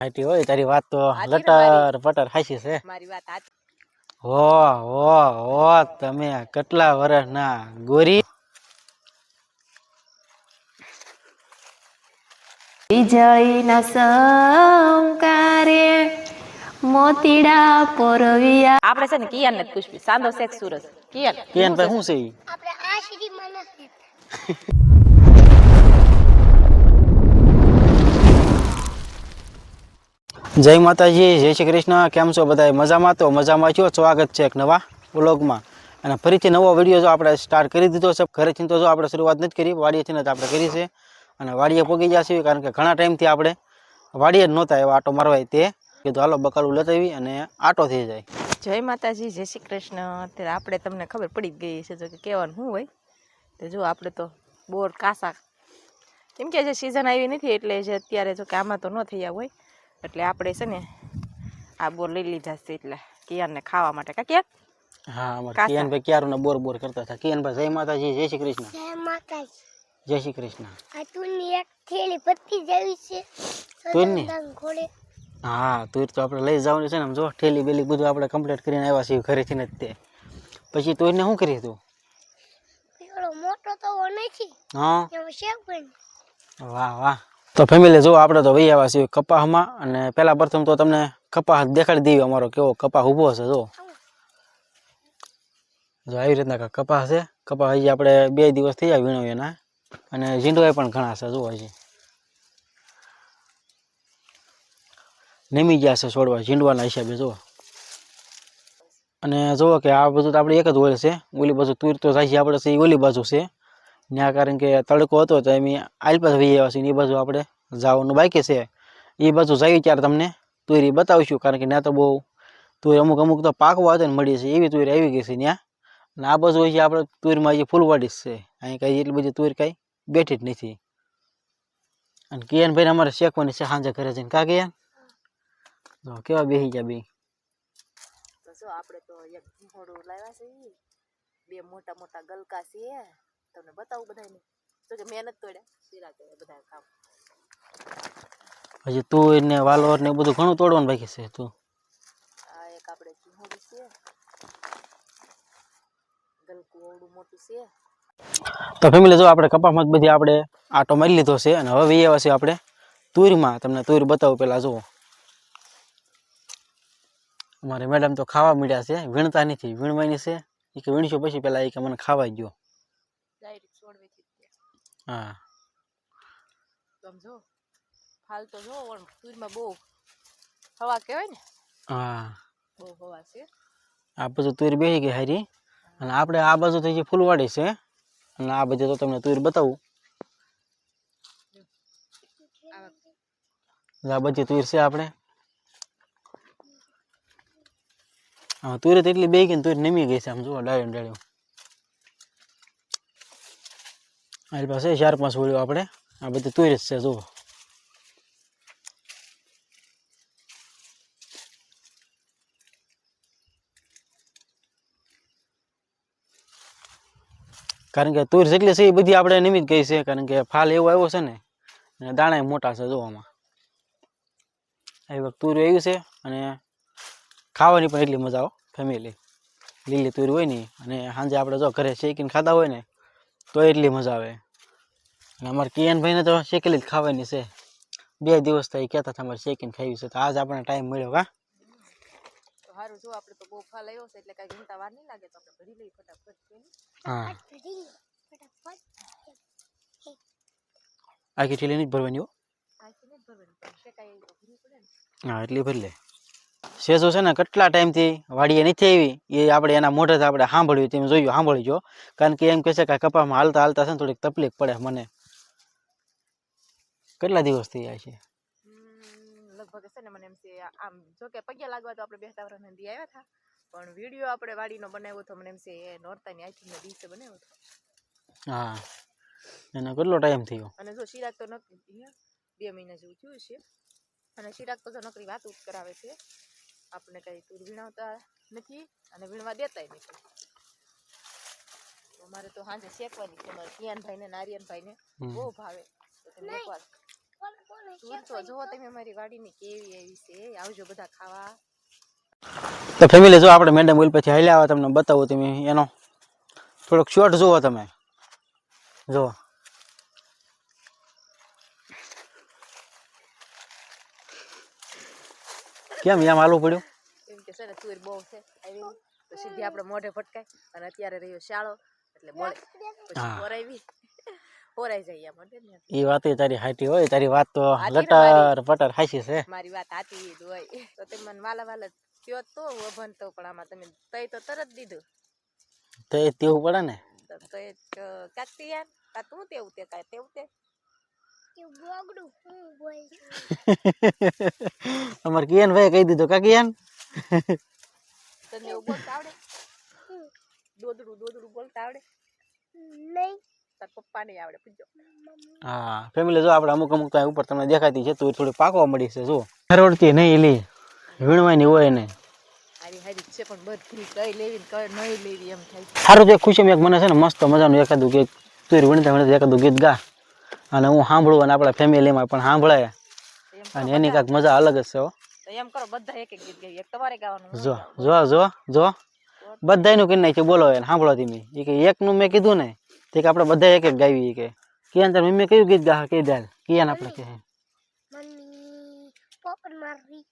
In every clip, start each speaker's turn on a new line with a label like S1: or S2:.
S1: હાચી હોય તારી વાત તો લટર પટર હાસી છે.
S2: મારી વાત
S1: હો હો હો તમે કેટલા વર્ષના ગોરી?
S3: વિજયના સંકારે મોતીડા પરવિયા.
S2: આપણે છે ને કિયાન ને પુષ્પી સાંદો શેખ સુરત? કિયાન.
S1: કિયાન ભાઈ શું છે
S4: આપણે આ શ્રીમાં નથી.
S1: જય માતાજી, જય શ્રી કૃષ્ણ. કેમ છો બધા મજામાં? તો મજામાં છો? સ્વાગત છે એક નવા વ્લોગમાં. અને ફરીથી નવો વીડિયો જો આપણે સ્ટાર્ટ કરી દીધો છે, ઘરેથી તો જો આપણે શરૂઆત નથી કરી વાડીએથી જ આપણે કરી છે. અને વાડીએ પોગી છીએ, કારણ કે ઘણા ટાઈમથી આપણે વાડીએ જ નહોતા એવા આટો મારવાય તે. કીધું, હાલો, બકાલું લતાવી અને આટો થઈ જાય.
S2: જય માતાજી, જય શ્રી કૃષ્ણ. અત્યારે આપણે તમને ખબર પડી ગઈ છે, જો કે કહેવાનું શું હોય? તો જો આપણે તો બોર કાસા. કેમ કે જે સિઝન આવી નથી, એટલે જે અત્યારે જો કે આમાં તો ન થયા હોય. એટલે આપણે છે ને આ બોર લઈ લીધા છે એટલે કિયાનને ખાવા માટે. કા કિયાન?
S1: હા અમારે. કિયનભાઈ બોર બોર કરતા હતા. કિયાનભાઈ જય માતાજી જય શ્રી કૃષ્ણ.
S4: જય માતાજી.
S1: જય શ્રી કૃષ્ણ.
S4: આ તુની એક થેલી પત્તી જેવી છે. તુની ઘોડે.
S1: હા તુર તો આપણે લઈ જવાની છે ને. આમ જો થેલી બેલી બધું આપણે કમ્પ્લીટ કરીને આવ્યા છીએ ઘરેથી ને જ તે. પછી તુરને શું કરી તું?
S4: મોટો તો નથી
S1: હા? વાહ વાહ. તો ફેમિલી જો આપણે તો આવ્યા છીએ કપાસમાં અને પહેલા પ્રથમ તો તમને કપાસ દેખાડી દઈએ અમારો કેવો કપાસ ઊભો છે જો જો આવી રીતના કપાહ છે. કપાસ હજી આપણે બે દિવસ થઈ જાય વીણો એના. અને ઝીંડવાય પણ ઘણા છે જો હજી. નમી ગયા છે છોડવા, ઝીંડવાના હિસાબે જો અને જુઓ કે આ બધું તો આપણે એક જ હોય છે. ઓલી બાજુ તુર તો જાય છે, આપણે છે એ ઓલી બાજુ છે. ત્યાં કારણ કે તડકો હતો તો એમ આલ પાસે વહી આવ્યા છીએ એ બાજુ આપણે જવાનું બાકી છે. એ બાજુ જઈએ ત્યારે તમને તુરી બતાવીશું કારણ કે ત્યાં તો બહુ તુર અમુક અમુક તો પાકવા હતો ને મળી છે, એવી તુરી આવી ગઈ છે ત્યાં અને આ બાજુ હોય છે આપણે તુરીમાં હજી ફૂલવાડી છે. અહીં કાંઈ એટલી બધી તુરી કાંઈ બેઠી જ નથી. અને કિયાનભાઈને અમારે શેકવાની છે સાંજે ઘરે જઈને. કા કિયાન? જો કેવા બેસી ગયા બે
S2: આપણે તો એક ઘોડો લાવ્યા છે બે મોટા મોટા ગલકા છે. તમને બતાવું બધાને તો કે મહેનત તોડ્યા શીરા કરે બધા કામ.
S1: હજી તુર ને વાલોર ને બધું ઘણું તોડવાનું બાકી છે તું.
S2: આ એક આપણે ચીહોડું છે. ગલકું ઓવડું મોટું છે.
S1: તો ફેમિલી જો આપણે કપામાં બધી આપણે આટો મારી લીધો છે અને હવે એ છે આપણે તુરમાં. તમને તુર બતાવું પહેલાં જુઓ. અમારે મેડમ તો ખાવા મળ્યા છે વીણતા નથી વીણવાની છે. એ કે વીણશું પછી પહેલાં એ કે મને ખાવા ગયો
S2: ડાયરેક્ટ છોડવેથી જ તે.
S1: હા
S2: તો આમ જો ફાલ તો જો ઓણ તુરમાં બહુ હવા કહેવાય ને
S1: હા
S2: બહુ હવા છે.
S1: આ બધું તુર બેસી ગઈ હારી. અને આપણે આ બાજુ થઈ છે ફૂલવાડી છે અને આ બધી તો તમને તુર બતાવું. આ બધી તુર છે આપણે. હા તુર તો એટલી બે ગઈ ને તુર નમી ગઈ છે આમ જુઓ ડાળ્યું ડાળ્યું મારી પાસે ચાર પાંચ હોળીઓ આપણે. આ બધી તુર છે, જુઓ. કારણ કે તુર જેટલી છે, એ બધી આપણે નિમિત ગઈ છે, કારણ કે ફાલ એવો આવ્યો છે ને, અને દાણા મોટા છે જોવામાં આવી વખત તુર આવ્યું છે, અને ખાવાની પણ એટલી મજા આવે ફેમિલી લીલી તુર હોય ને, અને સાંજે આપણે જો ઘરે શેકીને ખાતા હોય ને તો એટલી મજા આવે. અને અમારે કિયાનભાઈને તો શેકેલી જ ખાવાની છે. બે દિવસ થઈ કહેતા હતા અમારે શેકીને ખાવી છે. તો આજ આપણને ટાઈમ મળ્યો કા?
S2: સારું જો આપણે તો બહુ ફાલ છે એટલે કાંઈ ઘંટા વાર નહીં લાગે તો આપણે ભરી લઈએ ફટાફટ
S1: હા. આખી ઠેલી નહીં જ ભરવાની હા એટલી ભરી લે. સેજો છે ને કેટલા ટાઈમથી વાડીએ નથી આવી એ આપણે એના મોઢેથી આપણે સાંભળ્યું તેમ જોયું સાંભળી જો કારણ કે એમ કહે છે કે આ કપાસમાં હાલતા હાલતા છે ને થોડીક તકલીફ પડે મને. કેટલા દિવસ થઈ જાય છે?
S2: હમ, લગભગ છે ને મને એમ છે આમ જો કે પગ્યા લાગવા તો આપણે બેસતા વર્ષ નદી આવ્યા હતા પણ વીડિયો આપણે વાડીનો બનાવ્યો તો મને એમ છે એ નોરતાની આઈટમના દિવસે બનાવ્યો હતો
S1: હા એનો કેટલો ટાઈમ થયો?
S2: અને જો શિરાક તો નકરી બે મહિના જેવું થયું છે. અને શિરાક તો જો નકરી વાત જ કરાવે છે. આપણે કઈ તુર વીણાવતા નથી અને વીણવા દેતાય નથી. અમારે તો સાંજે શેકવાની છે. મારા કિયાનભાઈ ને નારિયનભાઈ ને બહુ ભાવે. તો તમે એકવાર તો જુઓ તમે મારી વાડીની કેવી એવી છે. આવજો બધા ખાવા.
S1: તો ફેમિલી જો આપણે મેડમ ઓઇલ પછી હાલ્યા આવે તમને બતાવું તમે એનો. થોડોક શોર્ટ જુઓ તમે. જુઓ. કેમ એમ હાલવું પડ્યું?
S2: એમ કે છે ને તુર બહુ છે આવી તો સીધી આપણે મોઢે ફટકાય અને અત્યારે રહ્યો શાળો એટલે મળે પછી
S1: ઓરાવી
S2: પોરાવી જાય એમ એટલે ને
S1: એ વાત તારી હાટી હોય તારી વાત તો લટર પટર હાસી છે.
S2: મારી વાત આતી જ હોય. તો તે મને વાલા વાલા કયો તો અભન તો પણ આમાં તમે તઈ તો તરત દીધું.
S1: તઈ તેવું પડે ને?
S2: તો તઈ કાક યાર કા તું તેવું તે કાય તેવું તે?
S1: અમારે કિયાન ભાઈ કહી દીધો કા કિયાન?
S2: તને એવું બોલતા આવડે? દોદડું દોદડું બોલતા આવડે?
S4: નહીં.
S2: તાર પપ્પા ને આવડે પૂછજો.
S1: હા ફેમિલી જો આપણે અમુક અમુક તો ઉપર તમને દેખાતી છે તું થોડી પાકવા મળી છે જો. હરવડતી નહીં એલી વીણવાની હોય ને.
S2: હારી હારી જ છે પણ બધી કઈ લેવી ને કઈ નહીં લેવી એમ થાય છે.
S1: સારું તો ખુશી મને છે ને મસ્ત મજાનું એકાદું ગીત તું વીણતા વીણતા એકાદું ગીત ગા. અને હું સાંભળું અને આપણા ફેમિલીમાં પણ સાંભળાય. અને એની કાંઈક મજા અલગ જ છે હો.
S2: તો એમ કરો બધા એક એક ગીત ગાઈએ. એક તમારે ગાવાનું
S1: જો જો જો જો. બધાયનું કરી નાખ્યું બોલો એને સાંભળો તમે એ કે એકનું મેં કીધું ને તે કે આપણે બધા એક એક ગાવી કે. કિયાન તાર મમ્મી કયું ગીત ગાહ કહી દે કિયાન આપણે
S4: મારી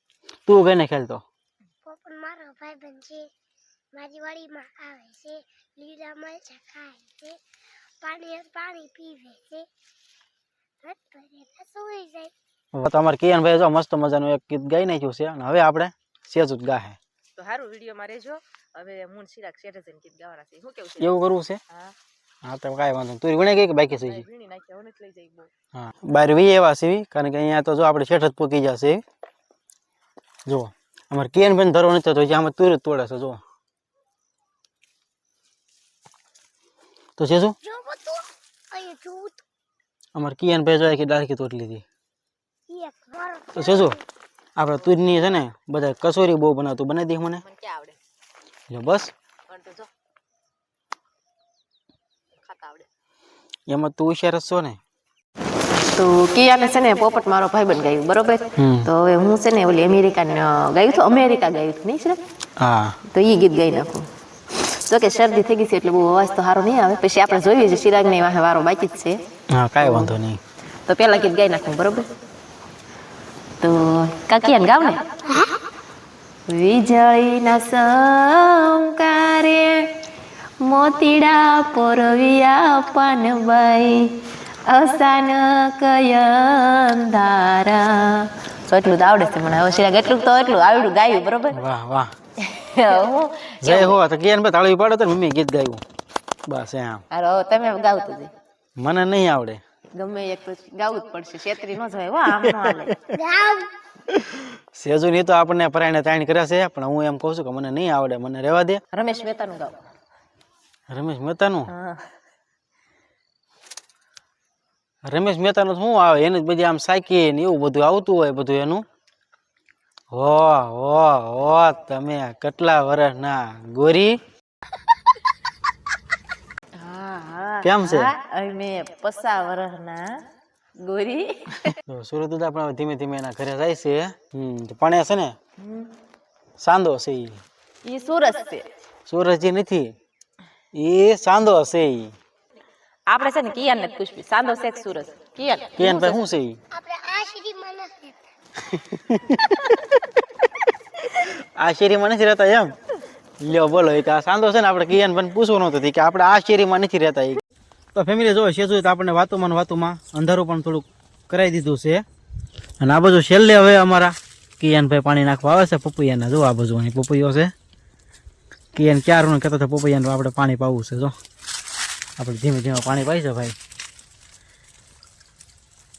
S1: તું કઈને ખેલતો
S4: પોપન મારો ભાઈબંધ છે. મારી વાડીમાં આવે છે. લીલા મરચા ખાય છે. પાણી પાણી પીવે છે. રટ કરે તો સૂઈ જાય.
S1: હવે તમારે કિયાન ભાઈ જો મસ્ત મજાનું એક ગીત ગાઈ નાખ્યું છે. અને હવે આપણે સેજ જ ગાહે.
S2: તો સારું વિડીયોમાં રહેજો. હવે મૂન સિરાક શેઠે જઈને ગીત ગાવાના છે. શું કેવું છે?
S1: એવું કરવું છે?
S2: હા.
S1: હા તો કાંઈ વાંધો નહીં. તું વણે ગઈ કે બાકી છે
S2: ભાઈ વીણી નાખ્યા હવે નથી લઈ જાય બહુ.
S1: હા બહાર વી એવા સીવી કારણ કે અહીંયા તો જો આપણે શેઠ જ પૂકી જશે જુઓ અમારે કેન બેન ધરો નથી તો આમાં તુર જ તોડે છે જુઓ. તો છે શું
S4: જો બધું અહીંયા જોવું તો
S1: અમારે કિયાન ભાઈ જોઈએ કે ડાળખી તોડી લીધી.
S4: એક મારો
S1: તો છે શું આપણે તુરની છે ને બધા કસોરી બહુ બનાવતું બનાવી દે મને.
S2: મને ક્યાં આવડે?
S1: એટલે બસ.
S2: પણ તો જો. ખાતા આવડે.
S1: એમાં તું હોશિયાર જ છો ને.
S3: તો કિયાને છે ને પોપટ મારો ભાઈબંધ ગાયું બરોબર?
S1: હમ.
S3: તો હવે હું છે ને ઓલી અમેરિકન ગાયું હતું અમેરિકા ગાયું હતું નહીં છે
S1: હા.
S3: તો એ ગીત ગાઈ નાખું. જો કે શરદી થઈ ગઈ છે એટલે બહુ અવાજ તો સારો નહીં આવે. પછી આપણે જોઈએ છે ચિરાગની વાહે વારો બાકી જ છે.
S1: હા કાંઈ વાંધો નહીં.
S3: તો પેલા ગીત ગાઈ નાખું બરોબર? તો કાકિયાને ગાવ ને વીજળીના સંકારે મોતીડા પોરવિયા પાનબાઈ અચાનક અંધારા તો એટલું તો આવડે છે મને. હવે શિરાગ એટલું તો એટલું આવડ્યું ગાયું બરોબર?
S1: વાહ વાહ. જય હો તો ભાઈ તાળવી પાડો તો મમ્મી ગીત ગાયું. બસ એમ.
S3: અરે તમે ગાવતું જઈ
S1: મને નહીં આવડે.
S3: ગમે એક તો ગાવું જ પડશે છેતરી નો જાય વા આમ ન હાલે.
S1: સેજુ ની તો આપણને પરાયણે તાણ કર્યા છે પણ હું એમ કહું છું કે મને નહીં આવડે મને રહેવા દે.
S3: રમેશ મહેતાનું ગાવ.
S1: રમેશ મહેતાનું?
S3: નું
S1: રમેશ મહેતાનું શું આવે એને જ બધી આમ સાકી ને એવું બધું આવતું હોય બધું એનું. હો હો હો તમે કેટલા વર્ષના ગોરી. કેમ છે?
S3: અમે પસા ગોરી.
S1: સુરત ઉદા પણ ધીમે ધીમે એના ઘરે જાય છે. પણ એ છે ને? સાંદો છે ઈ.
S3: ઈ સુરત છે.
S1: સુરજજી નથી. એ સાંદો છે ઈ.
S3: આપણે છે ને કિયાન ને પુષ્પી સાંદો છે સુરત? કિયાન.
S1: કિયાન ભાઈ શું છે ઈ?
S4: આપણે આ નથી
S1: આ નથી રહેતા એમ? લ્યો બોલો એ આ સાંધો છે ને આપણે કિયાન પણ પૂછવું નહોતું કે આપણે આ શેરીમાં નથી રહેતા એ તો ફેમિલી જો છે તો આપણને વાતોમાં વાતોમાં અંધારું પણ થોડુંક કરાવી દીધું છે. અને આ બાજુ છેલ્લે હવે અમારા કિયાનભાઈ પાણી નાખવા આવે છે પપૈયાના. જો આ બાજુ અહીં પપૈયો છે. કિયાન ક્યારનું કહેતો હતો પપૈયાનું આપણે પાણી પાવું છે જો. આપણે ધીમે ધીમે પાણી પાઈ છે ભાઈ.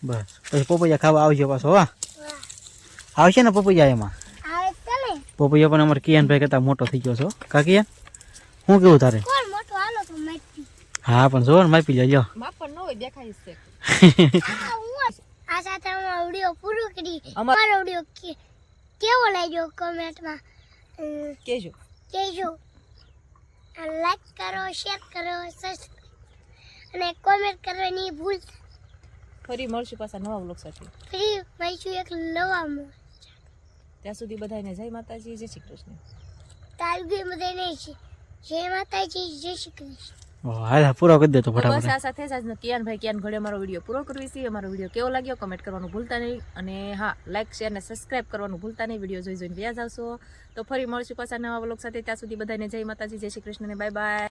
S1: બસ. પછી પપૈયા ખાવા આવશે પાછો હા. આવશે ને પપૈયા એમાં? પોપૈયા પણ અમારે કિયાનભાઈ કરતા મોટો થઈ ગયો છો કા કિયાન શું કેવું તારે?
S4: કોણ મોટો? હાલો તો
S1: હા પણ જો ને માપી લેજો
S2: માપન ન હોય દેખાય
S4: આ હું આ સાથે અમારો વીડિયો પૂરો કરી.
S2: અમાર-
S4: વીડિયો કે કેવો લાગ્યો કોમેન્ટમાં
S2: કેજો.
S4: કેજો. લાઈક કરો શેર કરો અને કોમેન્ટ કરવાની ભૂલ
S2: ફરી મળશું પાછા નવા બ્લોગ સાથે.
S4: ફરી મળીશું એક નવામાં
S2: ત્યાં સુધી બધાને જય માતાજી જય શ્રી કૃષ્ણ.
S4: તારું બધાને છે જય માતાજી જય શ્રી કૃષ્ણ.
S1: હાલ પૂરો કરી દે તો
S2: તો બસ આ સાથે જ આજનો કિયાનભાઈ કિયાન ઘડે અમારો વીડિયો પૂરો કરવી છે. અમારો વીડિયો કેવો લાગ્યો કમેન્ટ કરવાનું ભૂલતા નહીં. અને હા લાઈક શેર અને સબસ્ક્રાઇબ કરવાનું ભૂલતા નહીં. વીડિયો જોઈ જોઈને વ્યાજ આવશો. તો ફરી મળશું પાછા નવા બ્લોગ સાથે. ત્યાં સુધી બધાને જય માતાજી જય શ્રી કૃષ્ણ અને બાય બાય